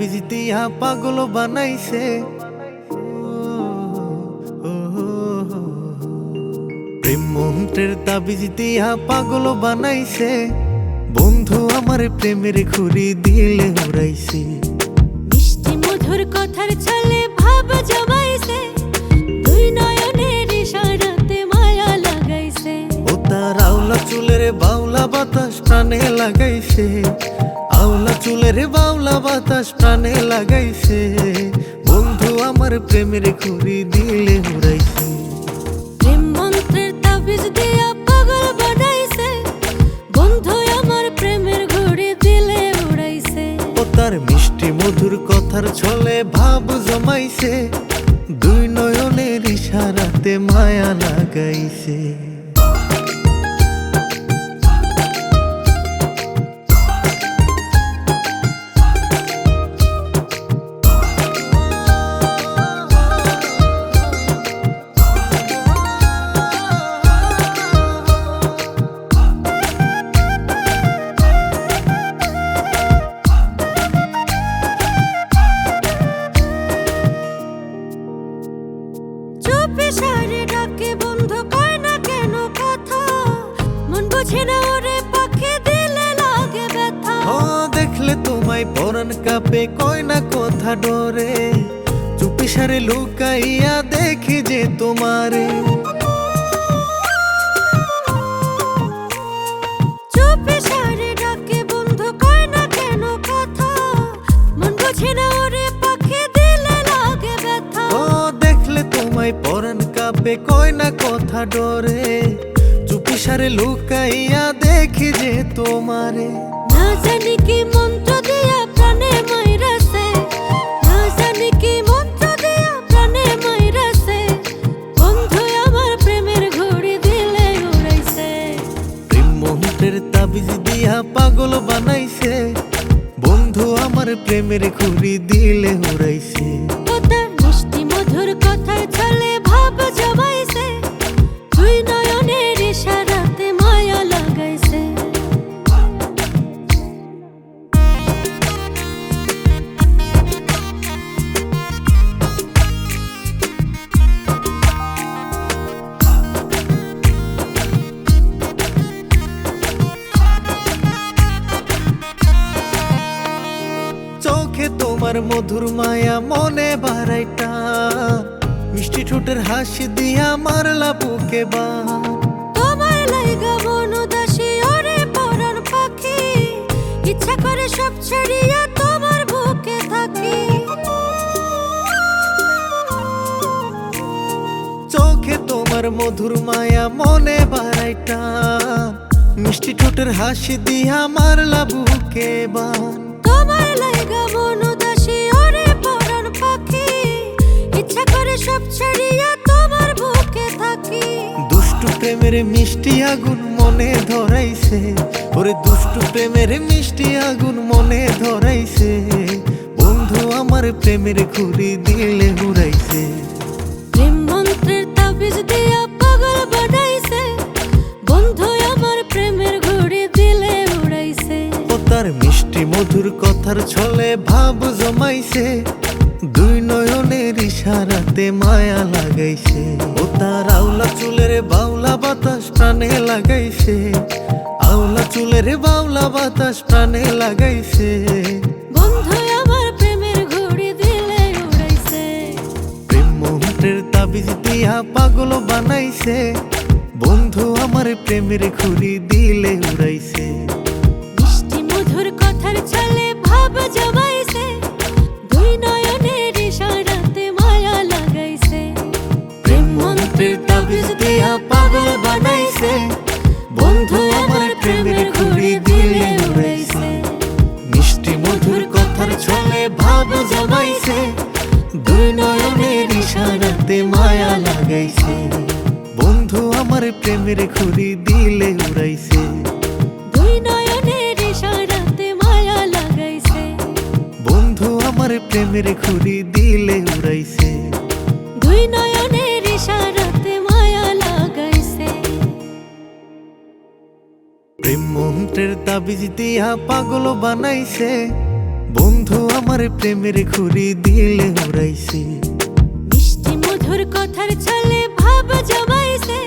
তাবিজ দিয়া পাগল বানাইছে। প্রেম মন্ত্রের তাবিজ দিয়া পাগল বানাইছে। বন্ধু আমার প্রেমের ঘুরি দিলে উড়াইছে মিষ্টি মধুর কথার ছলে ভাব জমাইছে। দুই নয়নের ইশারাতে মায়া লাগাইছে। ও তার আওলা চুলের বাউলা বাতাস প্রাণে লাগাইছে। আওলা চুলের বাউলা বাতাস প্রাণে লাগাইছে। বন্ধু আমার প্রেমের ঘুরি দিলে উড়াইছে প্রেম মন্ত্রের তাবিজ দিয়া পাগল বানাইছে। বন্ধু আমার প্রেমের ঘুড়ি দিলে উড়াইছে। ও তার মিষ্টি মধুর কথার ছলে ভাব জমাইছে। দুই নয়নের ইশারাতে মায়া লাগাইছে। ও দেখলে তোমায় পরান কাপে কয় না কথা ডরে। চুপি সারে লুকাইয়া দেখি যে তোমারে। তোমায় পরান কাপে কয় না কথা ডরে। চুপি সারে লুকাইয়া দেখি যে তোমারে। দিয়া পাগল বানাইছে। বন্ধু আমার প্রেমের ঘুরি দিলে উড়াইছে। তোমার মধুর মায়া মনে বাড়াইটা মিষ্টি ঠোঁটের হাসি দিয়া মারলা বুকে বা। তোমার লাইগা মন উদাসী ওরে পরাণ পাখি। ইচ্ছা করে সব ছাড়িয়া তোমার বুকে থাকি। চোখে তোমার মধুর মায়া মনে বাড়াইটা মিষ্টি ঠোঁটের হাসি দিয়া মারলা বুকে বান তোমার লাইগা মন সব ছাড়িয়া তোমার বুকে থাকি। দুষ্টু প্রেমের মিষ্টি আগুন মনে ধরাইছে। ওরে দুষ্টু প্রেমের মিষ্টি আগুন মনে ধরাইছে। বন্ধু আমার প্রেমের ঘুরি দিলে উড়াইছে প্রেম মন্ত্রের তাবিজ দিয়া পাগল বানাইছে। বন্ধু আমার প্রেমের ঘড়ি দিলে উড়াইছে। ও তার মিষ্টি মধুর কথার ছলে ভাব জমাইছে। ইশারাতে মায়া লাগাইছে। ও তার আওলা চুলের বাউলা বাতাস প্রাণে লাগাইছে। আওলা চুলের বাউলা বাতাস প্রাণে লাগাইছে। বন্ধু আমার প্রেমের ঘড়ি দিলে উড়াইছে। প্রেম মন্ত্রের তাবিজ দিয়া পাগল বানাইছে। বন্ধু আমার প্রেমের ঘুরি দিলে উড়াইছে। মিষ্টি মধুর কথার ছলে ভাব জমাইছে। মন্ত্রের তাবিজ দিয়া পাগল বানাইছে। বন্ধু আমার প্রেমের ঘুরি দিলে উড়াইছে। মিষ্টি মধুর কথার ছলে ভাব জমাইছে। দুই নয়নের ইশারাতে মায়া লাগাইছে। বন্ধু আমার প্রেমের ঘুরি দিলে উড়াইছে। দুই নয়নের ইশারাতে মায়া লাগাইছে। বন্ধু আমার প্রেমের ঘুরি প্রেম মন্ত্রের তাবিজ দিয়া পাগল বানাইছে। বন্ধু আমার প্রেমের ঘুরি দিলে উড়াইছে। মিষ্টি মধুর কথার ছলে ভাব জমাইছে।